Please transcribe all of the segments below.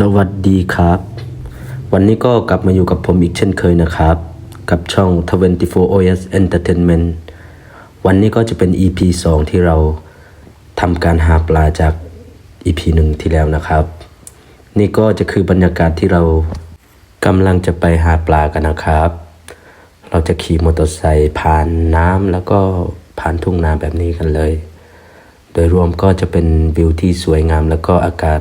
สวัสดีครับ วันนี้ก็กลับมาอยู่กับผมอีกเช่นเคยนะครับ กับช่อง 24 OS Entertainment วันนี้ก็จะเป็น EP 2 ที่เราทำการหาปลาจาก EP 1 ที่แล้วนะครับ นี่ก็จะคือบรรยากาศที่เรากำลังจะไปหาปลากันนะครับ เราจะขี่มอเตอร์ไซค์ผ่านน้ำแล้วก็ผ่านทุ่งนาแบบนี้กันเลย โดยรวมก็จะเป็นวิวที่สวยงามแล้วก็อากาศ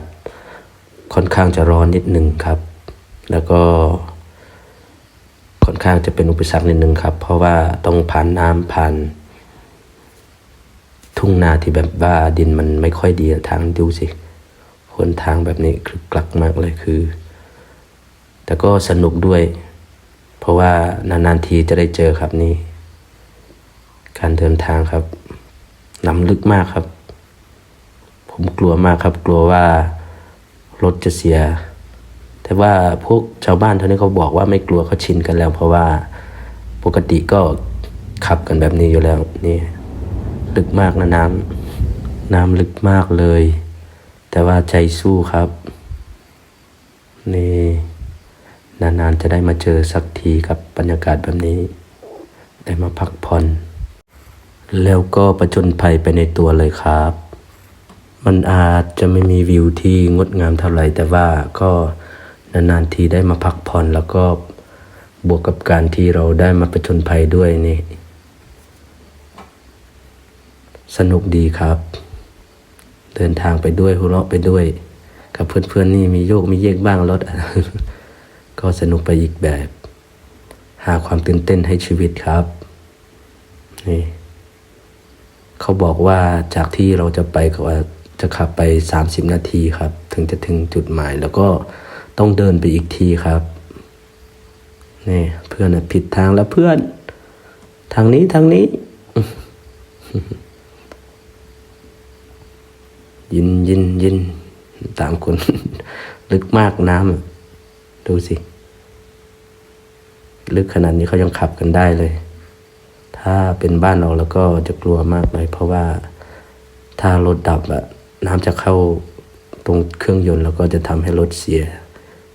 ค่อนข้างจะร้อนนิดหนึ่งครับ แล้วก็ค่อนข้างจะเป็นอุปสรรคนิดหนึ่งครับ เพราะว่าต้องผ่านน้ำผ่าน ทุ่งนาที่แบบว่าดินมันไม่ค่อยดีทางดูสิหนทางแบบนี้คลึกลักมากเลยคือ แต่ก็สนุกด้วย เพราะว่านานๆทีจะได้เจอครับนี่การเดินทางครับน้ำลึกมากครับ ผมกลัวมากครับ กลัวว่า รถจะเสีย แต่ว่าพวกชาวบ้านเท่านี้เขาบอกว่าไม่กลัวเขาชินกันแล้ว เพราะว่าปกติก็ขับกันแบบนี้อยู่แล้วนี่ลึกมากนะน้ำน้ำลึกมากเลย แต่ว่าใจสู้ครับ นี่นานๆจะได้มาเจอสักทีกับบรรยากาศแบบนี้ ได้มาพักผ่อน แล้วก็ประจนภัยไปในตัวเลยครับ มันอาจจะไม่มีวิวที่งดงามเท่าไหร่ แต่ว่าก็นานๆทีได้มาพักผ่อนแล้วก็บวกกับการที่เราได้มาประจนภัยด้วยนี่ สนุกดีครับ เดินทางไปด้วยหัวเราะไปด้วย กับเพื่อนๆนี่มีโยกมีเยกบ้างรถก็สนุกไปอีกแบบ หาความตื่นเต้นให้ชีวิตครับ นี่ เขาบอกว่าจากที่เราจะไปก็ว่า จะขับไป 30 นาทีครับ ถึงจะถึงจุดหมายแล้วก็ต้องเดินไปอีกทีครับนี่เพื่อนผิดทางแล้วเพื่อน ทางนี้ทางนี้ ยินยินยินตามคน ลึกมากน้ำดูสิ ลึกขนาดนี้เขายังขับกันได้เลย ถ้าเป็นบ้านเราแล้วก็จะกลัวมากเลย เพราะว่าถ้ารถดับอะ น้ำจะเข้าตรงเครื่องยนต์แล้วก็จะทำให้รถเสีย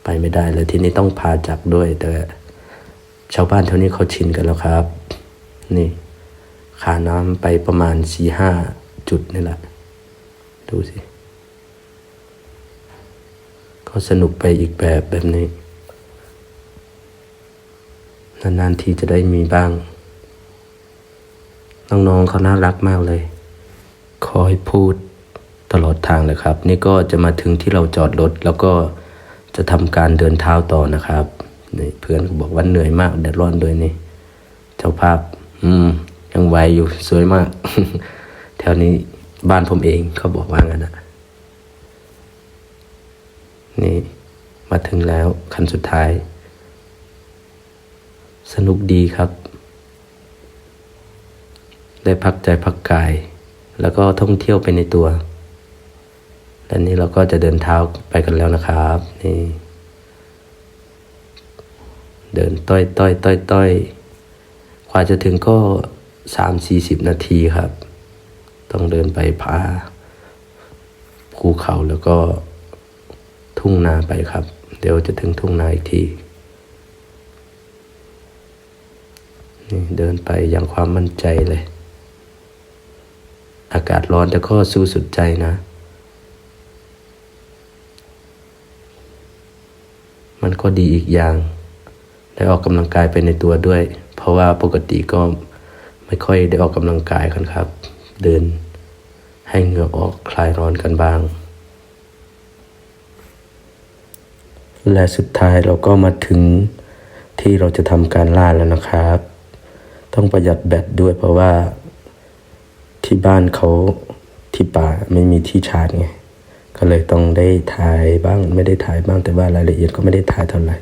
ไปไม่ได้แล้วทีนี้ต้องพาจักรด้วย แต่ชาวบ้านเท่านี้เขาชินกันแล้วครับ นี่ขาน้ำไปประมาณสี่ห้าจุดนี่แหละ ดูสิก็สนุกไปอีกแบบแบบนี้ นานๆทีจะได้มีบ้าง น้องๆเขาน่ารักมากเลย คอยพูด ตลอดทางเลยครับ นี่ก็จะมาถึงที่เราจอดรถแล้วก็จะทำการเดินเท้าต่อนะครับนี่เพื่อนบอกว่าเหนื่อยมากแดดร้อนด้วยนี่ เจ้าภาพ อืม ยังไหวอยู่สวยมาก แถวนี้บ้านผมเองเขาบอกว่างั้นนะนี่ มาถึงแล้วคันสุดท้าย สนุกดีครับ ได้พักใจพักกาย แล้วก็ท่องเที่ยวไปในตัว และนี้เราก็จะเดินเท้าไปกันแล้วนะครับนี่เดินต้อยต้อยต้อยต้อยกว่าจะถึงก็สามสี่สิบนาทีครับ ต้องเดินไปผาภูเขาแล้วก็ทุ่งนาไปครับ เดี๋ยวจะถึงทุ่งนาอีกทีนี่เดินไปอย่างความมั่นใจเลย อากาศร้อนแต่ก็สู้สุดใจนะ มันก็ดีอีกอย่าง ได้ออกกำลังกายไปในตัวด้วย เพราะว่าปกติก็ไม่ค่อยได้ออกกำลังกายกันครับ เดินให้เหงื่อออกคลายร้อนกันบ้าง และสุดท้ายเราก็มาถึงที่เราจะทำการล่าแล้วนะครับ ต้องประหยัดแบตด้วยเพราะว่าที่บ้านเขาที่ป่าไม่มีที่ชาร์จไง ก็เลยต้องได้ถ่ายบ้างไม่ได้ถ่ายบ้างแต่ว่ารายละเอียดก็ไม่ได้ถ่ายเท่าไหร่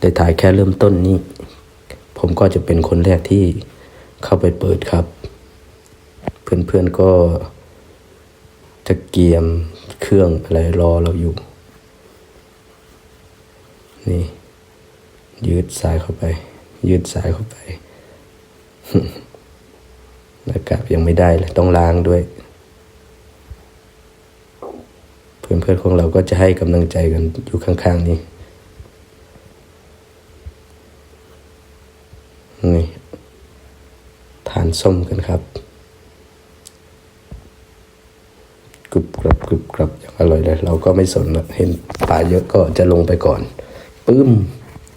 ได้ถ่ายแค่เริ่มต้นนี้ ผมก็จะเป็นคนแรกที่เข้าไปเปิดครับ เพื่อนๆก็จะเกียมเครื่องอะไรรอเราอยู่ นี่ ยืดสายเข้าไป ยืดสายเข้าไปอากาศยังไม่ได้เลยต้องล้างด้วย เพื่อนๆของเราก็จะให้กำลังใจกันอยู่ข้างๆนี้นี่ทานส้มกันครับกรุบกรับกรุบกรับอย่างอร่อยเลย เราก็ไม่สนละเห็นปลาเยอะก็จะลงไปก่อนปึ้ม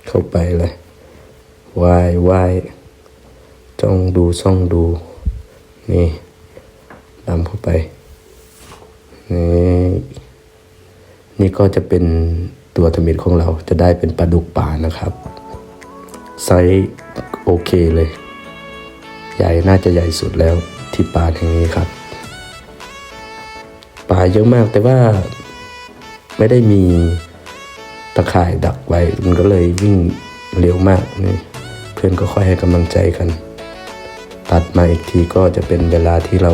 เข้าไปเลยวายวายจ้องดูซ่องดู นี่ดำเข้าไปนี่ นี่ก็จะเป็นตัวทมิตของเราจะได้เป็นปลาดุกป่านะครับไซส์โอเคเลย ใหญ่น่าจะใหญ่สุดแล้วที่ป่าแห่งนี้ครับ ป่าเยอะมากแต่ว่าไม่ได้มีตะข่ายดักไว้ มันก็เลยวิ่งเร็วมากนี่เพื่อนก็ค่อยให้กำลังใจกัน ตัดมาอีกทีก็จะเป็นเวลาที่เรา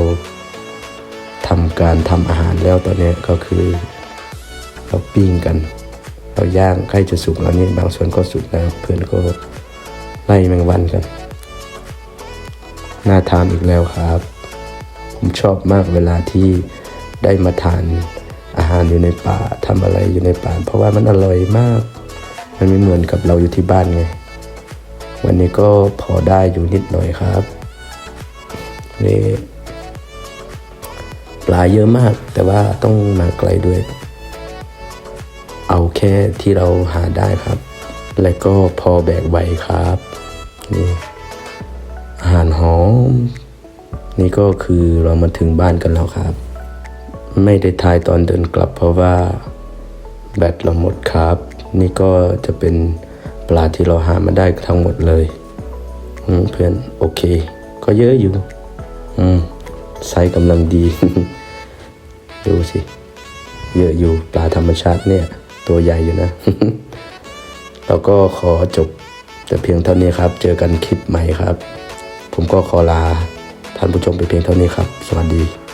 ทำการทำอาหารแล้วตอนนี้ก็คือ เราปิ้งกันเราย่างใกล้จะสุกแล้วนี่บางส่วนก็สุกแล้วเพื่อนก็ไล่แมงวันกัน น่าทานอีกแล้วครับ ผมชอบมากเวลาที่ได้มาทานอาหารอยู่ในป่าทำอะไรอยู่ในป่า เพราะว่ามันอร่อยมาก มันไม่เหมือนกับเราอยู่ที่บ้านไง วันนี้ก็พอได้อยู่นิดหน่อยครับนี่ปลาเยอะมาก แต่ว่าต้องมาไกลด้วย แค่ที่เราหาได้ครับ และก็พอแบกไหวครับนี่อาหารหอม นี่ก็คือเรามาถึงบ้านกันแล้วครับ ไม่ได้ถ่ายตอนเดินกลับ เพราะว่าแบตเราหมดครับ นี่ก็จะเป็นปลาที่เราหามาได้ทั้งหมดเลยเพื่อนโอเค ก็เยอะอยู่ อืมไซส์กำลังดี ดูสิ เยอะอยู่ปลาธรรมชาติเนี่ย ตัวใหญ่อยู่นะ เราก็ขอจบแต่เพียงเท่านี้ครับ เจอกันคลิปใหม่ครับ ผมก็ขอลาท่านผู้ชมไปเพียงเท่านี้ครับ สวัสดี